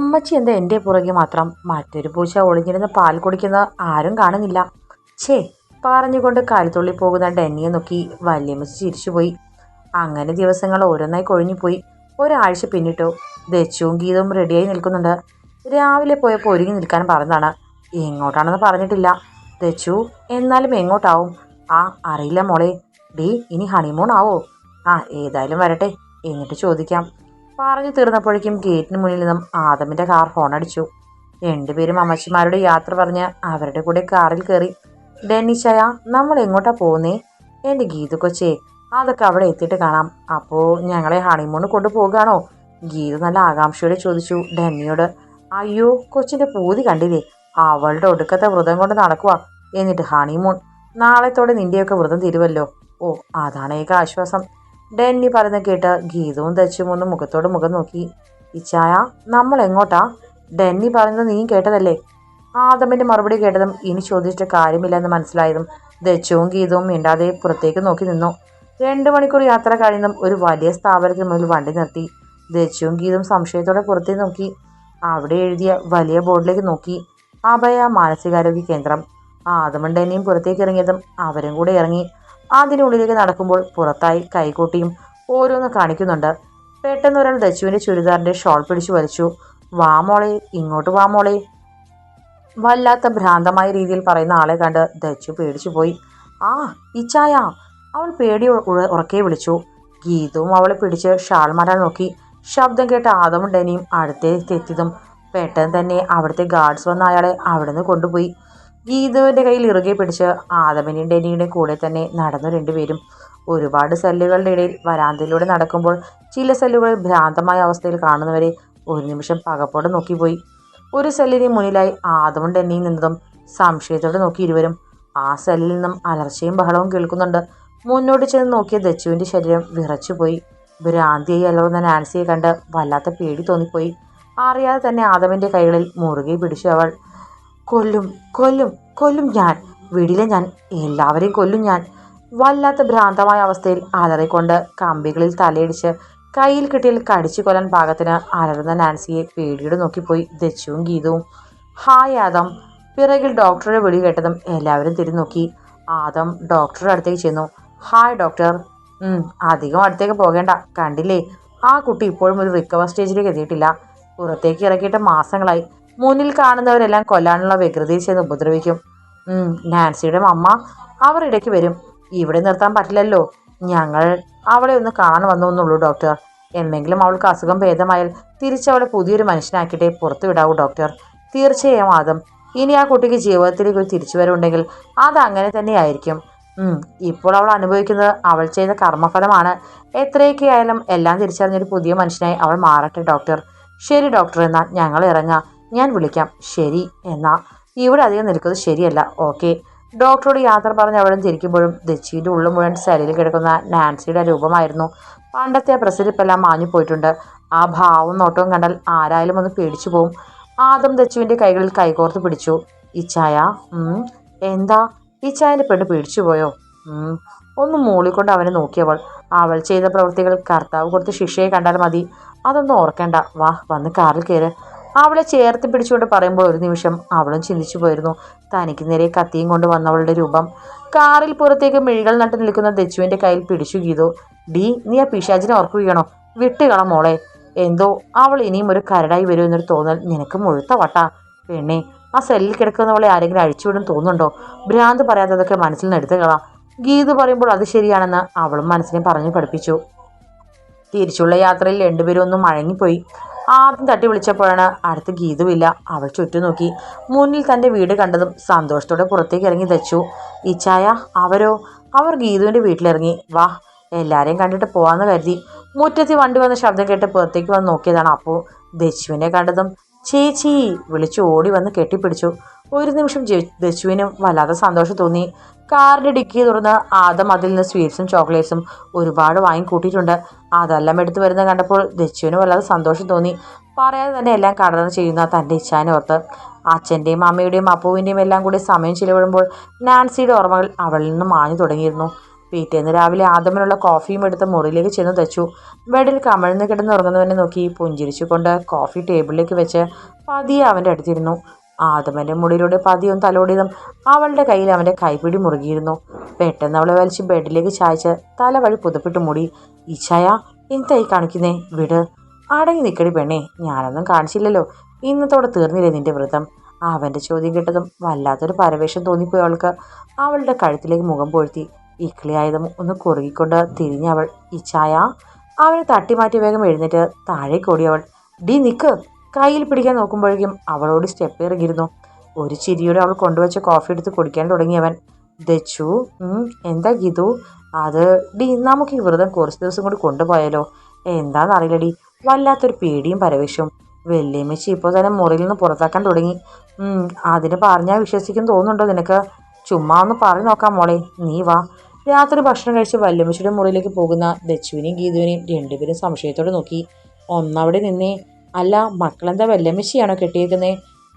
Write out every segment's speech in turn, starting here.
അമ്മച്ചി എന്താ എന്റെ പുറകെ മാത്രം മറ്റൊരു പൂച്ച ഒളിഞ്ഞിരുന്ന് പാൽ കുടിക്കുന്ന ആരും കാണുന്നില്ല. ഛേ പറഞ്ഞുകൊണ്ട് കാലിത്തുള്ളി പോകുന്ന ഡെന്നിയെ നോക്കി വല്യമ്മച്ചി ചിരിച്ചുപോയി. അങ്ങനെ ദിവസങ്ങൾ ഓരോന്നായി കൊഴിഞ്ഞുപോയി. ഒരാഴ്ച പിന്നിട്ടു ദച്ചുവും ഗീതവും റെഡിയായി നിൽക്കുന്നുണ്ട്. രാവിലെ പോയപ്പോൾ ഒരുങ്ങി നിൽക്കാൻ പറഞ്ഞതാണ്. എങ്ങോട്ടാണെന്ന് പറഞ്ഞിട്ടില്ല. ദച്ചു എന്നാലും എങ്ങോട്ടാവും? ആ അറിയില്ല മോളെ. ഡി ഇനി ഹണിമൂൺ ആവോ? ആ ഏതായാലും വരട്ടെ. എന്നിട്ട് ചോദിക്കാം. പറഞ്ഞു തീർന്നപ്പോഴേക്കും ഗേറ്റിന് മുന്നിൽ നിന്നും ആദമിന്റെ കാർ ഹോൺ അടിച്ചു. രണ്ടുപേരും അമ്മച്ചിമാരോട് യാത്ര പറഞ്ഞ് അവരുടെ കൂടെ കാറിൽ കയറി ഡെന്നിച്ചായ നമ്മൾ എങ്ങോട്ടാ പോകുന്നേ? എന്റെ ഗീതു കൊച്ചേ അതൊക്കെ അവിടെ എത്തിയിട്ട് കാണാം. അപ്പോൾ ഞങ്ങളെ ഹണിമൂണ് കൊണ്ടുപോകുകയാണോ ഗീതു നല്ല ആകാംക്ഷയോടെ ചോദിച്ചു ഡെന്നിയോട് അയ്യോ കൊച്ചിന്റെ പൂതി കണ്ടില്ലേ? അവളുടെ ഒടുക്കത്തെ വ്രതം കൊണ്ട് നടക്കുക എന്നിട്ട് ഹണിമൂൺ നാളെത്തോടെ നിന്റെയൊക്കെ വ്രതം തീരുവല്ലോ. ഓ അതാണ് ഏക ആശ്വാസം. ഡെന്നി പറയുന്ന കേട്ട് ഗീതവും ദച്ചും ഒന്ന് മുഖത്തോട് മുഖം നോക്കി. ഇച്ചായ നമ്മൾ എങ്ങോട്ടാ ഡെന്നി പറയുന്നത് നീ കേട്ടതല്ലേ? ആദമിന്റെ മറുപടി കേട്ടതും ഇനി ചോദിച്ചിട്ട് കാര്യമില്ല എന്ന് മനസ്സിലായതും ദച്ചുവും ഗീതവും മിണ്ടാതെ പുറത്തേക്ക് നോക്കി നിന്നു. രണ്ട് മണിക്കൂർ യാത്ര കഴിയുന്നതും ഒരു വലിയ സ്ഥാപനത്തിന് മുന്നിൽ വണ്ടി നിർത്തി. ദച്ചുവും ഗീതവും സംശയത്തോടെ പുറത്തേക്ക് നോക്കി. അവിടെ എഴുതിയ വലിയ ബോർഡിലേക്ക് നോക്കി. അഭയ മാനസികാരോഗ്യ കേന്ദ്രം. ആദമൻ ഡെന്നിയും പുറത്തേക്ക് ഇറങ്ങിയതും അവരും കൂടെ ഇറങ്ങി. അതിനുള്ളിലേക്ക് നടക്കുമ്പോൾ പുറത്തായി കൈകൂട്ടിയും ഓരോന്ന് കാണിക്കുന്നുണ്ട്. പെട്ടെന്ന് ഒരാൾ ദച്ചുവിന്റെ ചുരിദാറിന്റെ ഷോൾ പിടിച്ചു വലിച്ചു. വാമോളെ ഇങ്ങോട്ട് വാമോളെ വല്ലാത്ത ഭ്രാന്തമായ രീതിയിൽ പറയുന്ന ആളെ കണ്ട് ദച്ചു പേടിച്ചു പോയി. ആ ഇച്ചായ അവൾ പേടി ഉറക്കെ വിളിച്ചു. ഗീതവും അവളെ പിടിച്ച് ഷാൾ മാറ്റാൻ നോക്കി. ശബ്ദം കേട്ട ആദമും ഡെനിയും അടുത്തേക്ക് എത്തിയതും പെട്ടെന്ന് തന്നെ അവിടുത്തെ ഗാർഡ്സ് വന്ന അയാളെ അവിടുന്ന് കൊണ്ടുപോയി. ഗീതുവിന്റെ കയ്യിൽ ഇറുകെ പിടിച്ച് ആദമിന്റെയും ഡെനിയുടെയും കൂടെ തന്നെ നടന്നു രണ്ടുപേരും ഒരുപാട് സെല്ലുകളുടെ ഇടയിൽ വരാന്തയിലൂടെ നടക്കുമ്പോൾ ചില സെല്ലുകൾ ഭ്രാന്തമായ അവസ്ഥയിൽ കാണുന്നവരെ ഒരു നിമിഷം പകപ്പോടെ നോക്കിപ്പോയി. ഒരു സെല്ലിന് മുന്നിലായി ആദമും ഡെന്നിയും നിന്നതും സംശയത്തോടെ നോക്കി ഇരുവരും. ആ സെല്ലിൽ നിന്നും അലർച്ചയും ബഹളവും കേൾക്കുന്നുണ്ട്. മുന്നോട്ട് ചെന്ന് നോക്കിയ ദച്ചുവിന്റെ ശരീരം വിറച്ചുപോയി. ഭ്രാന്തിയായി അലറുന്ന നാൻസിയെ കണ്ട് വല്ലാത്ത പേടി തോന്നിപ്പോയി. അറിയാതെ തന്നെ ആദവിന്റെ കൈകളിൽ മുറുകെ പിടിച്ചു അവൾ കൊല്ലും കൊല്ലും കൊല്ലും ഞാൻ. വീടിലെ ഞാൻ എല്ലാവരെയും കൊല്ലും ഞാൻ. വല്ലാത്ത ഭ്രാന്തമായ അവസ്ഥയിൽ അലറിക്കൊണ്ട് കമ്പികളിൽ തലയിടിച്ച് കയ്യിൽ കിട്ടിയാൽ കടിച്ചു കൊല്ലാൻ പാകത്തിന് അലറുന്ന നാൻസിയെ പേടിയോട് നോക്കിപ്പോയി ദച്ചുവും ഗീതവും. Hi Adam. പിറകിൽ ഡോക്ടറുടെ വിളി കേട്ടതും എല്ലാവരും തിരിഞ്ഞു നോക്കി. ആദം ഡോക്ടറുടെ അടുത്തേക്ക് ചെന്നു. Hi doctor. അധികം അടുത്തേക്ക് പോകേണ്ട. കണ്ടില്ലേ? ആ കുട്ടി ഇപ്പോഴും ഒരു റിക്കവർ സ്റ്റേജിലേക്ക് എത്തിയിട്ടില്ല. പുറത്തേക്ക് ഇറക്കിയിട്ട് മാസങ്ങളായി. മുന്നിൽ കാണുന്നവരെല്ലാം കൊല്ലാനുള്ള വ്യഗ്രതയിൽ ചെന്ന് ഉപദ്രവിക്കും. നാൻസിയുടെ അമ്മ അവർ ഇടയ്ക്ക് വരും. ഇവിടെ നിർത്താൻ പറ്റില്ലല്ലോ. ഞങ്ങൾ അവളെ ഒന്ന് കാണാൻ വന്നു എന്നുള്ളൂ ഡോക്ടർ. എന്നെങ്കിലും അവൾക്ക് അസുഖം ഭേദമായാൽ തിരിച്ചവളെ പുതിയൊരു മനുഷ്യനാക്കിയിട്ടേ പുറത്തു വിടാവൂ ഡോക്ടർ. തീർച്ചയായും ആദം. ഇനി ആ കുട്ടിക്ക് ജീവിതത്തിലേക്ക് ഒരു തിരിച്ചുവരവുണ്ടെങ്കിൽ അത് അങ്ങനെ തന്നെയായിരിക്കും. ഇപ്പോൾ അവൾ അനുഭവിക്കുന്നത് അവൾ ചെയ്ത കർമ്മഫലമാണ്. എത്രയൊക്കെ ആയാലും എല്ലാം തിരിച്ചറിഞ്ഞൊരു പുതിയ മനുഷ്യനായി അവൾ മാറട്ടെ ഡോക്ടർ. ശരി ഡോക്ടർ എന്നാൽ ഞങ്ങൾ ഇറങ്ങാം. ഞാൻ വിളിക്കാം. ശരി എന്നാ. ഇവിടെ അധികം നിൽക്കുന്നത് ശരിയല്ല. ഓക്കെ. ഡോക്ടറോട് യാത്ര പറഞ്ഞ് അവിടെ തിരിക്കുമ്പോഴും ദച്ചിയുടെ ഉള്ളു മുഴുവൻ ശരീരം കിടക്കുന്ന നാൻസിയുടെ രൂപമായിരുന്നു. പണ്ടത്തെ പ്രസരിപ്പെല്ലാം മാഞ്ഞു പോയിട്ടുണ്ട്. ആ ഭാവം നോട്ടവും കണ്ടാൽ ആരായാലും ഒന്ന് പേടിച്ചു പോവും. ആദം ദച്ചുവിന്റെ കൈകളിൽ കൈകോർത്ത് പിടിച്ചു. ഇച്ചായ എന്താ? ഇച്ചായന്റെ പെണ്ണ് പേടിച്ചു പോയോ? ഒന്ന് മൂളിക്കൊണ്ട് അവനെ നോക്കിയവൾ. അവൾ ചെയ്ത പ്രവൃത്തികൾ കർത്താവ് കൊടുത്ത ശിക്ഷയെ കണ്ടാൽ മതി. അതൊന്നും ഓർക്കേണ്ട. വാ വന്ന് കാറിൽ കയറ്. അവളെ ചേർത്ത് പിടിച്ചുകൊണ്ട് പറയുമ്പോൾ ഒരു നിമിഷം അവളും ചിന്തിച്ചു പോയിരുന്നു. തനിക്ക് നേരെ കത്തിയും കൊണ്ട് വന്നവളുടെ രൂപം. കാറിൽ പുറത്തേക്ക് മിഴികൾ നട്ട് നിൽക്കുന്ന ദച്ചുവിന്റെ കയ്യിൽ പിടിച്ചു ഗീതു. ഡി നീ ആ പിശാചിനെ ഓർക്കുകയാണോ വിട്ടുകള മോളെ. എന്തോ അവൾ ഇനിയും ഒരു കരടായി വരും എന്നൊരു തോന്നൽ നിനക്ക് മുഴുത്ത വട്ടാ. പെണ്ണെ ആ സെല്ലിൽ കിടക്കുന്നവളെ ആരെങ്കിലും അഴിച്ചുവിടും തോന്നുന്നുണ്ടോ? ഭ്രാന്ത് പറയാത്തതൊക്കെ മനസ്സിൽ നിന്ന് ഗീതു പറയുമ്പോൾ അത് ശരിയാണെന്ന് അവളും മനസ്സിനെ പറഞ്ഞു പഠിപ്പിച്ചു. തിരിച്ചുള്ള യാത്രയിൽ രണ്ടുപേരും ഒന്നും മഴങ്ങിപ്പോയി. ആദ്യം തട്ടി വിളിച്ചപ്പോഴാണ് അടുത്ത് ഗീതുവില്ല. അവൾ ചുറ്റും നോക്കി. മുന്നിൽ തന്റെ വീട് കണ്ടതും സന്തോഷത്തോടെ പുറത്തേക്ക് ഇറങ്ങി തച്ചു ഇച്ചായ അവരോ? അവർ ഗീതുവിന്റെ വീട്ടിലിറങ്ങി. വാ എല്ലാവരെയും കണ്ടിട്ട് പോവാന്ന് കരുതി. മുറ്റത്ത് വണ്ടി വന്ന ശബ്ദം കേട്ട് പുറത്തേക്ക് വന്ന് നോക്കിയതാണ് അപ്പോൾ ദച്ചുവിനെ കണ്ടതും ചേച്ചി വിളിച്ചു ഓടി വന്ന് കെട്ടിപ്പിടിച്ചു. ഒരു നിമിഷം ദച്ചുവിനും വല്ലാതെ സന്തോഷം തോന്നി. കാറിന്റെ ഡിക്കി തുറന്ന് ആദം അതിൽ നിന്ന് സ്വീറ്റ്സും ചോക്ലേറ്റ്സും ഒരുപാട് വാങ്ങിക്കൂട്ടിയിട്ടുണ്ട്. അതെല്ലാം എടുത്തു വരുന്നത് കണ്ടപ്പോൾ ദച്ചുവിന് വല്ലാതെ സന്തോഷം തോന്നി. പറയാതെ തന്നെ എല്ലാം കടന്ന് ചെയ്യുന്ന തന്റെ ഇച്ഛാനെ ഓർത്ത്. അച്ഛന്റെയും അമ്മയുടെയും അപ്പുവിന്റെയും എല്ലാം കൂടി സമയം ചിലവിടുമ്പോൾ നാൻസിയുടെ ഓർമ്മകൾ അവളിൽ നിന്ന് മാഞ്ഞു തുടങ്ങിയിരുന്നു. പിറ്റേന്ന് രാവിലെ ആദമിനുള്ള കോഫിയും എടുത്ത് മുറിയിലേക്ക് ചെന്ന് തെച്ചു ബെഡിൽ കമഴ്ന്ന് കിടന്നുറങ്ങുന്നവനെ നോക്കി പുഞ്ചിരിച്ചുകൊണ്ട് കോഫി ടേബിളിലേക്ക് വെച്ച് പതിയെ അവന്റെ അടുത്തിരുന്നു ആദമന്റെ മുടിയിലൂടെ പതിയും തലോടിയതും അവളുടെ കയ്യിൽ അവന്റെ കൈപിടി മുറുകിയിരുന്നു. പെട്ടെന്ന് അവളെ വലിച്ച് ബെഡിലേക്ക് ചായച്ച് തല വഴി പുതപ്പിട്ട് മൂടി. ഇച്ഛായ എന്തായി കാണിക്കുന്നേ? വിട്. അടങ്ങി നിൽക്കടി പെണ്ണേ. ഞാനൊന്നും കാണിച്ചില്ലല്ലോ. ഇന്നത്തോടെ തീർന്നില്ലേ നിന്റെ വ്രതം? അവന്റെ ചോദ്യം കേട്ടതും വല്ലാത്തൊരു പരവേഷം തോന്നിപ്പോയി അവൾക്ക്. അവളുടെ കഴുത്തിലേക്ക് മുഖം പൊഴുത്തി. ഇക്കിളിയായതും ഒന്ന് കുറുകിക്കൊണ്ട് തിരിഞ്ഞ തിരിഞ്ഞവൾ ഇച്ഛായ അവനെ തട്ടിമാറ്റി വേഗം എഴുന്നേറ്റ് താഴേക്കോടി അവൾ ഡി നിക്ക്. കയ്യിൽ പിടിക്കാൻ നോക്കുമ്പോഴേക്കും അവളോട് സ്റ്റെപ്പ് ഇറങ്ങിയിരുന്നു. ഒരു ചിരിയോടെ അവൾ കൊണ്ടുവച്ച കോഫി എടുത്ത് കുടിക്കാൻ തുടങ്ങിയവൻ ദച്ചു എന്താ ഗീതു? അത് ഡി നമുക്ക് ഈ വ്രതം കുറച്ച് ദിവസം കൂടി കൊണ്ടുപോയാലോ? എന്താണെന്നറിയില്ലടി വല്ലാത്തൊരു പേടിയും പരവേശവും വെല്ലിയമ്മച്ചി ഇപ്പോൾ തന്നെ മുറിയിൽ നിന്ന് പുറത്താക്കാൻ തുടങ്ങി. അതിന് പറഞ്ഞാൽ വിശ്വസിക്കും തോന്നുന്നുണ്ടോ നിനക്ക്? ചുമ്മാ ഒന്ന് പറഞ്ഞു നോക്കാം മോളെ. നീ വാ. രാത്രി ഭക്ഷണം കഴിച്ച് വല്യമ്മച്ചിയുടെ മുറിയിലേക്ക് പോകുന്ന ദച്ചുവിനെയും ഗീതുവിനെയും രണ്ടുപേരും സംശയത്തോടെ നോക്കി. ഒന്നവിടെ നിന്നേ അല്ല മക്കളെന്താ വല്യമ്മച്ചിയാണോ കെട്ടിയേക്കുന്നേ?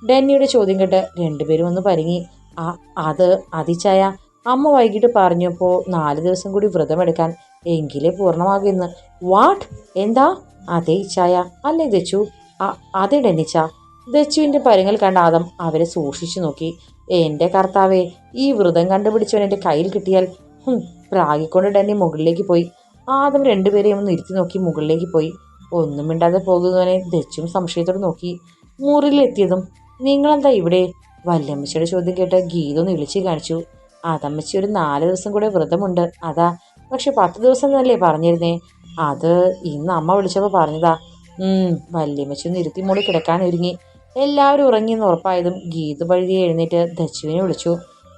ഡെന്നിയുടെ ചോദ്യം കേട്ട് രണ്ടുപേരും ഒന്ന് പരിങ്ങി. ആ അത് അതിച്ചായ. അമ്മ വൈകിട്ട് പറഞ്ഞപ്പോൾ നാല് ദിവസം കൂടി വ്രതമെടുക്കാൻ എങ്കിലേ പൂർണമാകുമെന്ന് വാട്ട് എന്താ? അതേ ഇച്ചായ. അല്ലേ ദച്ചു അതെ ഡെന്നിച്ച. ദച്ചുവിന്റെ പരുങ്ങൽ കണ്ട ആദം അവരെ സൂക്ഷിച്ചു നോക്കി. എന്റെ കർത്താവേ ഈ വ്രതം കണ്ടുപിടിച്ചവൻ എന്റെ കയ്യിൽ കിട്ടിയാൽ പ്രാഗിക്കൊണ്ട് ഡെന്നി മുകളിലേക്ക് പോയി. ആദം രണ്ടുപേരെയും ഒന്ന് ഇരുത്തി നോക്കി മുകളിലേക്ക് പോയി. ഒന്നും മിണ്ടാതെ പോകുന്നവനെ ദച്ചും സംശയത്തോടെ നോക്കി മുറിയിലെത്തിയതും നിങ്ങളെന്താ ഇവിടെ? വല്യമ്മച്ചിയുടെ ചോദ്യം കേട്ട് ഗീത ഒന്ന് വിളിച്ചു കാണിച്ചു. അതമ്മച്ചി ഒരു നാല് ദിവസം കൂടെ വ്രതമുണ്ട്. അതാ പക്ഷെ പത്ത് ദിവസം എന്നല്ലേ പറഞ്ഞിരുന്നേ? അത് ഇന്ന് അമ്മ വിളിച്ചപ്പോൾ പറഞ്ഞതാ. വല്യമ്മച്ചി ഒന്ന് ഇരുത്തി മൂടി കിടക്കാൻ ഒരുങ്ങി. എല്ലാവരും ഉറങ്ങിയെന്ന് ഉറപ്പായതും ഗീതു വഴുതി എഴുന്നേറ്റ് ദച്ചുവിനെ വിളിച്ചു.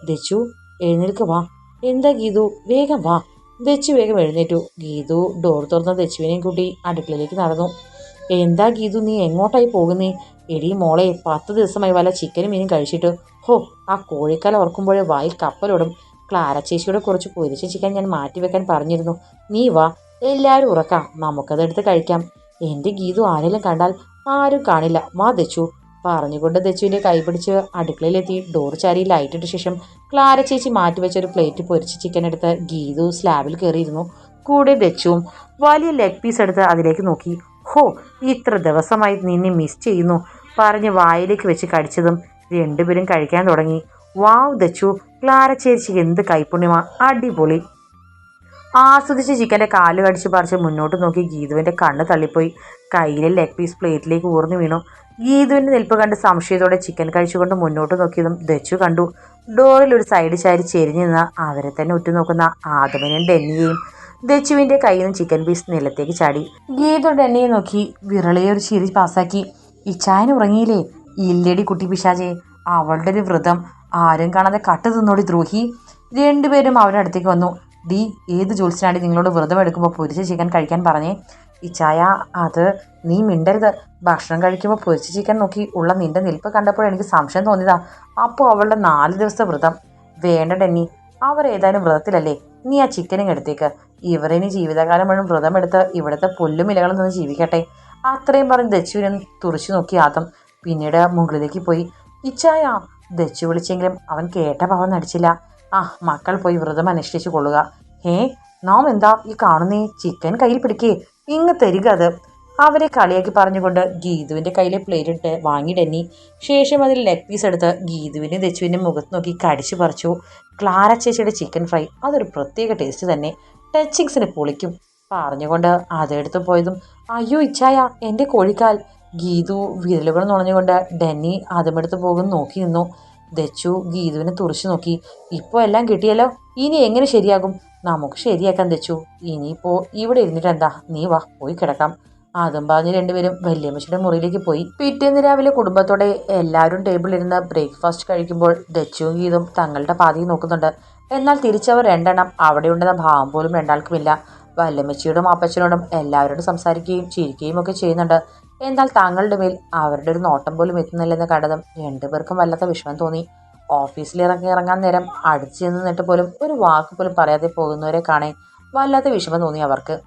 ദച്ചു എഴുന്നേൽക്ക് വാ. എന്താ ഗീതു? വേഗം വാ. ദച്ചു വേഗം എഴുന്നേറ്റു. ഗീതു ഡോർ തുറന്ന ദച്ചുവിനെയും കൂട്ടി അടുക്കളയിലേക്ക് നടന്നു. എന്താ ഗീതു നീ എങ്ങോട്ടായി പോകുന്നേ? എടി മോളെ പത്ത് ദിവസമായി വല്ല ചിക്കനും മീനും കഴിച്ചിട്ട്. ഹോ ആ കോഴിക്കാല ഓർക്കുമ്പോഴേ വായിൽ കപ്പലോടും. ക്ലാര ചേച്ചിയുടെ കുറച്ച് പൊരിച്ച ചിക്കൻ ഞാൻ മാറ്റിവെക്കാൻ പറഞ്ഞിരുന്നു. നീ വാ എല്ലാവരും ഉറക്കാം. നമുക്കതെടുത്ത് കഴിക്കാം. എന്റെ ഗീതു ആരെങ്കിലും കണ്ടാൽ ആരും കാണില്ല. വാ ദച്ചു. പറഞ്ഞുകൊണ്ട് ദച്ചുവിന്റെ കൈ പിടിച്ച് അടുക്കളയിലെത്തി ഡോർ ചാരി ലൈറ്റിട്ട ശേഷം ക്ലാര ചേച്ചി മാറ്റിവെച്ച ഒരു പ്ലേറ്റ് പൊരിച്ച ചിക്കൻ എടുത്ത് ഗീതു സ്ലാബിൽ കയറിയിരുന്നു കൂടെ ദച്ചുവും വലിയ ലെഗ് പീസ് എടുത്ത് അതിലേക്ക് നോക്കി. ഹോ ഇത്ര ദിവസമായി നിന്നെ മിസ് ചെയ്യുന്നു. പറഞ്ഞ് വായിലേക്ക് വെച്ച് കടിച്ചതും രണ്ടുപേരും കഴിക്കാൻ തുടങ്ങി. വാവ് ദച്ചു ക്ലാര ചേച്ചി എന്ത് കൈപ്പുണ്യമാ. അടിപൊളി. ആസ്വദിച്ച് ചിക്കന്റെ കാൽ കടിച്ച് പറിച്ച് മുന്നോട്ട് നോക്കി ഗീതുവിന്റെ കണ്ണ് തള്ളിപ്പോയി. കയ്യിലെ ലെഗ് പീസ് പ്ലേറ്റിലേക്ക് ഊർന്നു വീണു. ഗീതുവിന്റെ നിൽപ്പ് കണ്ട് സംശയത്തോടെ ചിക്കൻ കഴിച്ചുകൊണ്ട് മുന്നോട്ട് നോക്കിയതും ദച്ചു കണ്ടു. ഡോറിൽ ഒരു സൈഡ് ചാരി ചെരിഞ്ഞു നിന്ന് അവരെ തന്നെ ഉറ്റുനോക്കുന്ന ആദമനെയും ഡെന്നിയെയും. ദച്ചുവിന്റെ കയ്യിൽ നിന്ന് ചിക്കൻ പീസ് നിലത്തേക്ക് ചാടി. ഗീതു ഡെന്നിയെ നോക്കി വിരളിയെ ഒരു ചിരി പാസാക്കി ഇച്ചായൻ ഉറങ്ങിയില്ലേ? ഇല്ലടി കുട്ടി പിശാചേ. അവളുടെ ഒരു വ്രതം. ആരും കാണാതെ കട്ട് തിന്നോടി ദ്രോഹി. രണ്ടുപേരും അവരുടെ അടുത്തേക്ക് വന്നു. ഡി ഏത് ജോത്സ്യനാടി നിങ്ങളോട് വ്രതം എടുക്കുമ്പോൾ പൊരിച്ച ചിക്കൻ കഴിക്കാൻ പറഞ്ഞേ? ഇച്ചായ അത് നീ മിണ്ടരുത്. ഭക്ഷണം കഴിക്കുമ്പോൾ പൊരിച്ച ചിക്കൻ നോക്കി ഉള്ള നിന്റെ നിൽപ്പ് കണ്ടപ്പോൾ എനിക്ക് സംശയം തോന്നിയതാ. അപ്പോൾ അവളുടെ നാല് ദിവസത്തെ വ്രതം. വേണ്ട ഡെന്നി. അവർ ഏതായാലും വ്രതത്തിലല്ലേ? നീ ആ ചിക്കനും എടുത്തേക്ക്. ഇവരിനി ജീവിതകാലം മുഴുവൻ വ്രതമെടുത്ത് ഇവിടുത്തെ പുല്ലും ഇലകളും നിന്ന് ജീവിക്കട്ടെ. അത്രയും പറഞ്ഞ് ദച്ചുവിനെ തുറച്ചു നോക്കി ആദം. പിന്നീട് മുകളിലേക്ക് പോയി. ഇച്ചായ ദച്ചു വിളിച്ചെങ്കിലും അവൻ കേട്ട ഭാവം നടിച്ചില്ല. ആ മക്കൾ പോയി വ്രതം അനുഷ്ഠിച്ചു കൊള്ളുക. ഹേ നാം എന്താ ഈ കാണുന്നേ? ചിക്കൻ കയ്യിൽ പിടിക്കേ. ഇങ്ങ് തരിക അത്. അവരെ കളിയാക്കി പറഞ്ഞുകൊണ്ട് ഗീതുവിന്റെ കയ്യിലെ പ്ലേറ്റ് ഇട്ട് വാങ്ങിയിടെന്നി ശേഷം അതിൽ ലെഗ് പീസ് എടുത്ത് ഗീതുവിനെ ദച്ചുവിന്റെ മുഖത്ത് നോക്കി കടിച്ചു പറിച്ചു. ക്ലാര ചേച്ചിയുടെ ചിക്കൻ ഫ്രൈ അതൊരു പ്രത്യേക ടേസ്റ്റ് തന്നെ. ടച്ചിങ്സിന് പൊളിക്കും. പറഞ്ഞുകൊണ്ട് അതെടുത്ത് പോയതും അയ്യോ ഇച്ചായ എന്റെ കോഴിക്കാൽ. ഗീതു വിരലുകൾ നുണഞ്ഞുകൊണ്ട് ഡെന്നി അതുമെടുത്ത് പോകും നോക്കി നിന്നു. ദച്ചു ഗീതുവിനെ തുറച്ചു നോക്കി. ഇപ്പോൾ എല്ലാം കിട്ടിയല്ലോ? ഇനി എങ്ങനെ ശരിയാകും? നമുക്ക് ശരിയാക്കാൻ ദച്ചു. ഇനിയിപ്പോൾ ഇവിടെ ഇരുന്നിട്ട് എന്താ? നീ വാ പോയി കിടക്കാം. അതും പറഞ്ഞ് രണ്ടുപേരും വല്യമ്മച്ചിയുടെ മുറിയിലേക്ക് പോയി. പിറ്റേന്ന് രാവിലെ കുടുംബത്തോടെ എല്ലാവരും ടേബിളിലിരുന്ന് ബ്രേക്ക്ഫാസ്റ്റ് കഴിക്കുമ്പോൾ ദച്ചുവും ഗീതും തങ്ങളുടെ പാതി നോക്കുന്നുണ്ട്. എന്നാൽ തിരിച്ചവർ രണ്ടെണ്ണം അവിടെയുണ്ടെന്ന ഭാവം പോലും രണ്ടാൾക്കുമില്ല. വല്യമ്മച്ചിയോടും അപ്പച്ചനോടും എല്ലാവരോടും സംസാരിക്കുകയും ചിരിക്കുകയും ഒക്കെ ചെയ്യുന്നുണ്ട്. എന്നാൽ താങ്കളുടെ മേൽ അവരുടെ ഒരു നോട്ടം പോലും എത്തുന്നില്ലെന്ന് കണ്ടതും രണ്ടുപേർക്കും വല്ലാത്ത വിഷമം തോന്നി. ഓഫീസിൽ ഇറങ്ങി ഇറങ്ങാൻ നേരം അടിച്ചു നിന്നിട്ട് പോലും ഒരു വാക്ക് പോലും പറയാതെ പോകുന്നവരെ കാണേ വല്ലാത്ത വിഷമം തോന്നി അവർക്ക്.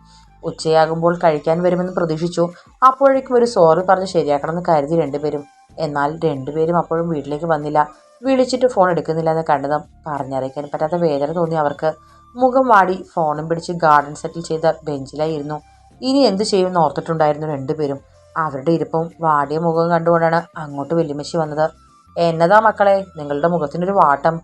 ഉച്ചയാകുമ്പോൾ കഴിക്കാൻ വരുമെന്ന് പ്രതീക്ഷിച്ചു. അപ്പോഴേക്കും ഒരു സോറി പറഞ്ഞ് ശരിയാക്കണമെന്ന് കരുതി രണ്ടുപേരും എന്നാൽ രണ്ടുപേരും അപ്പോഴും വീട്ടിലേക്ക് വന്നില്ല. വിളിച്ചിട്ട് ഫോൺ എടുക്കുന്നില്ല എന്ന് കണ്ടതും പറഞ്ഞറിയിക്കാൻ പറ്റാത്ത വേദന തോന്നി അവർക്ക്. മുഖം വാടി ഫോണും പിടിച്ച് ഗാർഡൻ സെറ്റിൽ ചെയ്ത ബെഞ്ചിലായിരുന്നു. ഇനി എന്ത് ചെയ്യുമെന്ന് ഓർത്തിട്ടുണ്ടായിരുന്നു രണ്ടുപേരും അവരുടെ ഇരിപ്പും വാടിയ മുഖവും കണ്ടുകൊണ്ടാണ് അങ്ങോട്ട് വെല്ലുമിശി വന്നത്. എന്നതാ മക്കളെ നിങ്ങളുടെ മുഖത്തിനൊരു വാട്ടം.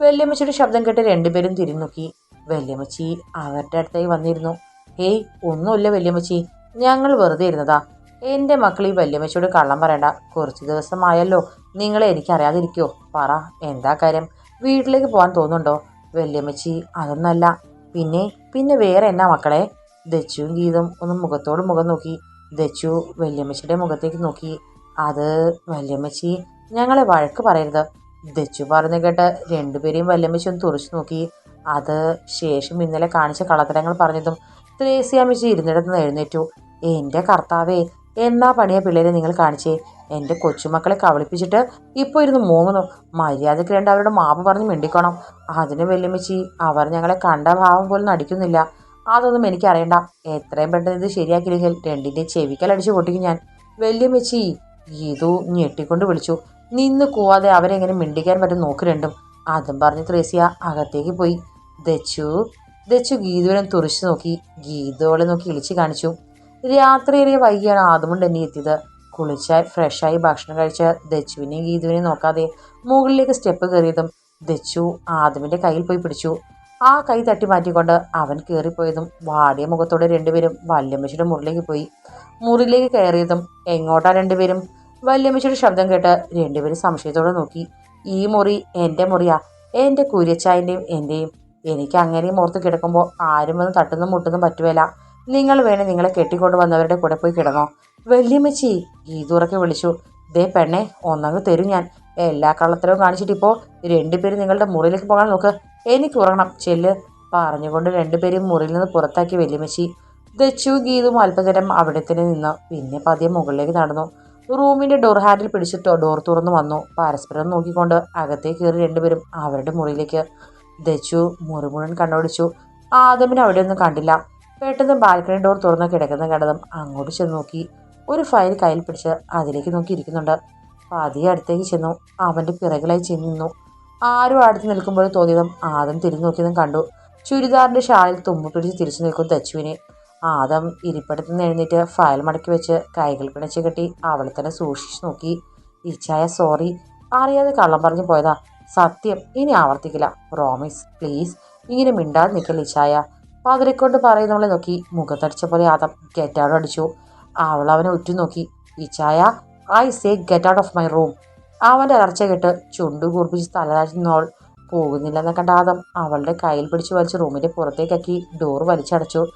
വെല്ലുമിച്ചിയുടെ ശബ്ദം കേട്ട് രണ്ടുപേരും തിരിഞ്ഞുക്കി നോക്കി വല്യമ്മച്ചി അവരുടെ അടുത്തായി വന്നിരുന്നു. ഹേയ് ഒന്നുമില്ല വെല്ലുമിച്ചി ഞങ്ങൾ വെറുതെ ഇരുന്നതാ. എന്റെ മക്കൾ ഈ വല്യമ്മച്ചിയോട് കള്ളം പറയണ്ട. കുറച്ച് ദിവസമായല്ലോ നിങ്ങളെ എനിക്കറിയാതിരിക്കോ. പറ എന്താ കാര്യം? വീട്ടിലേക്ക് പോകാൻ തോന്നുന്നുണ്ടോ? വല്യമ്മച്ചി അതൊന്നല്ല. പിന്നെ പിന്നെ വേറെ എന്നാ മക്കളെ? ദച്ചുവും ഗീതും ഒന്ന് മുഖത്തോട് മുഖം നോക്കി. ദച്ചു വല്യമ്മച്ചിയുടെ മുഖത്തേക്ക് നോക്കി. അത് വല്യമ്മച്ചി ഞങ്ങളെ വഴക്ക് പറയരുത്. ദച്ചു പറഞ്ഞു കേട്ട് രണ്ടുപേരെയും വല്യമ്മച്ചി ഒന്ന് തുറച്ചു നോക്കി. അത് ശേഷം ഇന്നലെ കാണിച്ച കളത്തരങ്ങൾ പറഞ്ഞതും ത്രേസ്യാമ്മച്ചി ഇരുന്നിടത്ത് നിന്ന് എഴുന്നേറ്റു. എന്റെ കർത്താവേ എന്നാ പണിയ പിള്ളേരെ നിങ്ങൾ കാണിച്ചേ? എന്റെ കൊച്ചുമക്കളെ കവളിപ്പിച്ചിട്ട് ഇപ്പോൾ ഇരുന്ന് മൂങ്ങുന്നു. മര്യാദയ്ക്ക് രണ്ട് അവരുടെ മാപ്പ് പറഞ്ഞ് മിണ്ടിക്കണം. അതിന് വെല്ലുമിച്ചി അവർ ഞങ്ങളെ കണ്ട ഭാവം പോലും നടിക്കുന്നില്ല. അതൊന്നും എനിക്കറിയണ്ട. എത്രയും പെട്ടെന്ന് ഇത് ശരിയാക്കിയില്ലെങ്കിൽ രണ്ടിന്റെ ചെവിക്കലടിച്ച് പൊട്ടിക്കും ഞാൻ. വലിയ മെച്ചി ഇതു ഞെട്ടിക്കൊണ്ട് വിളിച്ചു. നിന്ന് കൂവാതെ അവരെങ്ങനെ മിണ്ടിക്കാൻ പറ്റും നോക്ക് രണ്ടും. അതും പറഞ്ഞ് ത്രേസ്യ അകത്തേക്ക് പോയി. ദച്ചു ദച്ചു ഗീതുവിനെ തുറിച്ച് നോക്കി. ഗീതുവളെ നോക്കി ഇളിച്ച് കാണിച്ചു. രാത്രിയേറിയ വൈകിയാണ് ആദമുണ്ട് എന്നെ എത്തിയത്. കുളിച്ചായി ഫ്രഷായി ഭക്ഷണം കഴിച്ച ദച്ചുവിനെയും ഗീതുവിനെയും നോക്കാതെ മുകളിലേക്ക് സ്റ്റെപ്പ് കയറിയതും ദച്ചു ആദമിന്റെ കയ്യിൽ പോയി പിടിച്ചു. ആ കൈ തട്ടി മാറ്റിക്കൊണ്ട് അവൻ കയറിപ്പോയതും വാടിയ മുഖത്തോടെ രണ്ടുപേരും വല്യമ്മച്ചിയുടെ മുറിലേക്ക് പോയി. മുറിയിലേക്ക് കയറിയതും എങ്ങോട്ടാ രണ്ടുപേരും? വല്യമ്മച്ചിയുടെ ശബ്ദം കേട്ട് രണ്ടുപേരും സംശയത്തോടെ നോക്കി. ഈ മുറി എന്റെ മുറിയാ. എന്റെ കുര്യച്ചായന്റെയും എന്റെയും എനിക്ക് അങ്ങനെയും ഓർത്ത് കിടക്കുമ്പോൾ ആരും വന്ന് തട്ടുന്നും മുട്ടുന്നും പറ്റുകയില്ല നിങ്ങൾ വേണേ നിങ്ങളെ കെട്ടിക്കൊണ്ട് വന്നവരുടെ കൂടെ പോയി കിടന്നോ. വല്യമ്മച്ചി ഗീതുറക്കെ വിളിച്ചു. ദേ പെണ്ണെ ഒന്നങ്ങ് തരും ഞാൻ. എല്ലാ കള്ളത്തരവും കാണിച്ചിട്ട് ഇപ്പോൾ രണ്ടുപേരും നിങ്ങളുടെ മുറിയിലേക്ക് പോകാൻ നോക്ക്. എനിക്ക് ഉറങ്ങണം ചെല്ല്. പറഞ്ഞുകൊണ്ട് രണ്ടുപേരും മുറിയിൽ നിന്ന് പുറത്താക്കി വെല്ലുമച്ചി ദച്ചു ഗീതും അല്പനേരം അവിടെ തന്നെ നിന്നു. പിന്നെ പതിയെ മുകളിലേക്ക് നടന്നു. റൂമിന്റെ ഡോർ ഹാൻഡിൽ പിടിച്ചിട്ടോ ഡോർ തുറന്നു വന്നു. പരസ്പരം നോക്കിക്കൊണ്ട് അകത്തേക്ക് കയറി രണ്ടുപേരും അവരുടെ മുറിയിലേക്ക്. ദച്ചു മുറിമുഴൻ കണ്ണോടിച്ചു. ആദമിനെ അവിടെയൊന്നും കണ്ടില്ല. പെട്ടെന്ന് ബാൽക്കണി ഡോർ തുറന്ന് കിടക്കുന്ന കണ്ടതും അങ്ങോട്ട് ചെന്ന് നോക്കി. ഒരു ഫയൽ കയ്യിൽ പിടിച്ച് അതിലേക്ക് നോക്കി ഇരിക്കുന്നുണ്ട് പതിയെ അടുത്തേക്ക് ചെന്നു. അവന്റെ പിറകിലായി ചെന്നു ആരും അടുത്ത് നിൽക്കുമ്പോൾ തോന്നിയതും ആദം തിരിഞ്ഞു നോക്കിയതും കണ്ടു. ചുരിദാറിന്റെ ഷാളിൽ തുമ്പ് പിടിച്ച് തിരിച്ചു നിൽക്കും തച്ചുവിന്. ആദം ഇരിപ്പിടത്ത് നിന്ന് എഴുന്നേറ്റ് ഫയൽ മടക്കി വെച്ച് കൈകൾ പിണച്ച് കെട്ടി അവളെ തന്നെ സൂക്ഷിച്ചു നോക്കി. ഇച്ചായ സോറി അറിയാതെ കള്ളം പറഞ്ഞു പോയതാ. സത്യം ഇനി ആവർത്തിക്കില്ല. പ്രോമിസ് പ്ലീസ് ഇങ്ങനെ മിണ്ടാതെ നിൽക്കല്ല ഇച്ചായ പതിരെക്കൊണ്ട് പറയുന്നവളെ നോക്കി മുഖത്തടിച്ച പോലെ ആദം ഗെറ്റ് ഔട്ട് അടിച്ചു. അവൾ അവനെ ഉറ്റുനോക്കി. ഇച്ചായ I say get out of my room അവന്റെ അലർച്ച കേട്ട് ചുണ്ടു കൂർപ്പിച്ച് തലതാഴ്ന്നവൾ പോകുന്നില്ലെന്ന കണ്ട ആദം അവളുടെ കയ്യിൽ പിടിച്ചു വലിച്ച് റൂമിന്റെ പുറത്തേക്കാക്കി ഡോർ വലിച്ചടച്ചു.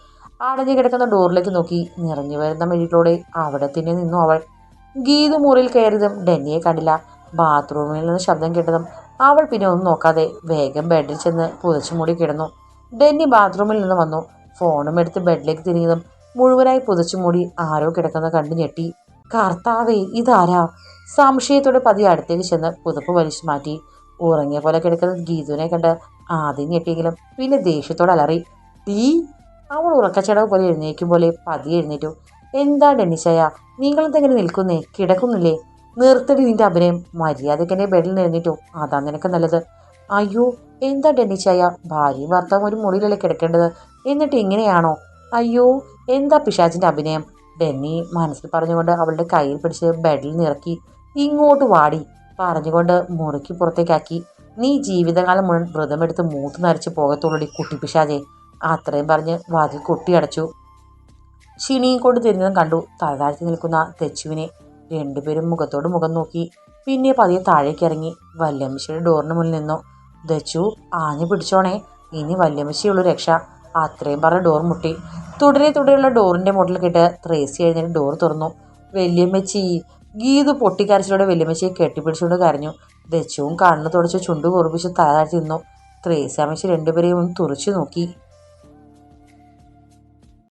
അടഞ്ഞു കിടക്കുന്ന ഡോറിലേക്ക് നോക്കി നിറഞ്ഞു വരുന്ന മെഴികളോടെ അവിടെ തന്നെ നിന്നു അവൾ. ഗീതു മുറിയിൽ കയറിയതും ഡെന്നിയെ കണ്ടില്ല. ബാത്റൂമിൽ നിന്ന് ശബ്ദം കേട്ടതും അവൾ പിന്നെ ഒന്നും നോക്കാതെ വേഗം ബെഡിൽ ചെന്ന് പുതച്ചു മൂടി കിടന്നു. ഡെന്നി ബാത്റൂമിൽ നിന്ന് വന്നു. ഫോണും എടുത്ത് ബെഡിലേക്ക് തിരിഞ്ഞതും മുഴുവനായി പുതച്ചു മൂടി ആരോ കിടക്കുന്ന കണ്ടു ഞെട്ടി. കർത്താവേ ഇതാരാ? സംശയത്തോടെ പതി അടുത്തേക്ക് ചെന്ന് പുതപ്പ് വലിച്ചു മാറ്റി. ഉറങ്ങിയ പോലെ കിടക്കുന്ന ഗീതുവിനെ കണ്ട് ആദ്യം ഞെട്ടിയെങ്കിലും പിന്നെ ദേഷ്യത്തോടെ അലറി. തീ അവൾ ഉറക്കച്ചടവ് പോലെ എഴുന്നേക്കും പോലെ പതി എഴുന്നേറ്റു. എന്താ ഡെന്നിച്ചയ? നിങ്ങളെന്തെങ്ങനെ നിൽക്കുന്നേ? കിടക്കുന്നില്ലേ? നിർത്തടി നിന്റെ അഭിനയം. മര്യാദയ്ക്ക് എന്നെ ബെഡിൽ നിന്നിട്ടു അതാ നിനക്ക് നല്ലത്. അയ്യോ എന്താ ഡെന്നിച്ചായ? ഭാര്യയും ഭർത്താവും ഒരു മുറിയിലല്ലേ കിടക്കേണ്ടത്? എന്നിട്ട് ഇങ്ങനെയാണോ? അയ്യോ എന്താ പിശാചിന്റെ അഭിനയം? ഡെന്നി മനസ്സിൽ പറഞ്ഞുകൊണ്ട് അവളുടെ കയ്യിൽ പിടിച്ച് ബെഡിൽ നിറക്കി ഇങ്ങോട്ട് വാടി. പറഞ്ഞുകൊണ്ട് മുറുക്കി പുറത്തേക്കാക്കി. നീ ജീവിതകാലം മുഴുവൻ വ്രതമെടുത്ത് മൂത്ത് നരച്ച് പോകത്തുള്ളടി കുട്ടി പിശാചെ അത്രയും പറഞ്ഞ് വാതിൽ കൊട്ടിയടച്ചു. ഷിണിയും കൊണ്ട് തിരിഞ്ഞതും കണ്ടു തലതാഴ്ത്തി നിൽക്കുന്ന തെച്ചുവിനെ രണ്ടുപേരും മുഖത്തോട് മുഖം നോക്കി. പിന്നെ പതിയെ താഴേക്ക് ഇറങ്ങി വല്യമ്മച്ചിയുടെ ഡോറിന് മുന്നിൽ നിന്നു. ദച്ചു ആഞ്ഞു പിടിച്ചോണേ. ഇനി വല്യമ്മച്ചിയുള്ളൂ രക്ഷ. അത്രയും പറഞ്ഞ ഡോർ മുട്ടി. തുടരെ തുടരെയുള്ള ഡോറിന്റെ മുകളിൽ കേട്ട് ത്രേസി എഴുന്നേറ്റ് ഡോർ തുറന്നു. വല്യമ്മച്ചി ഗീതു പൊട്ടിക്കരച്ചിലൂടെ വല്യമ്മച്ചിയെ കെട്ടിപ്പിടിച്ചുകൊണ്ട് കരഞ്ഞു. ദച്ചുവും കണ്ണു തുടച്ച് ചുണ്ടു കുറിപ്പിച്ച് തല താഴ്ത്തി നിന്നു. ത്രേസ്യാമ്മച്ചി രണ്ടുപേരെയും ഒന്ന് തുറച്ചു നോക്കി.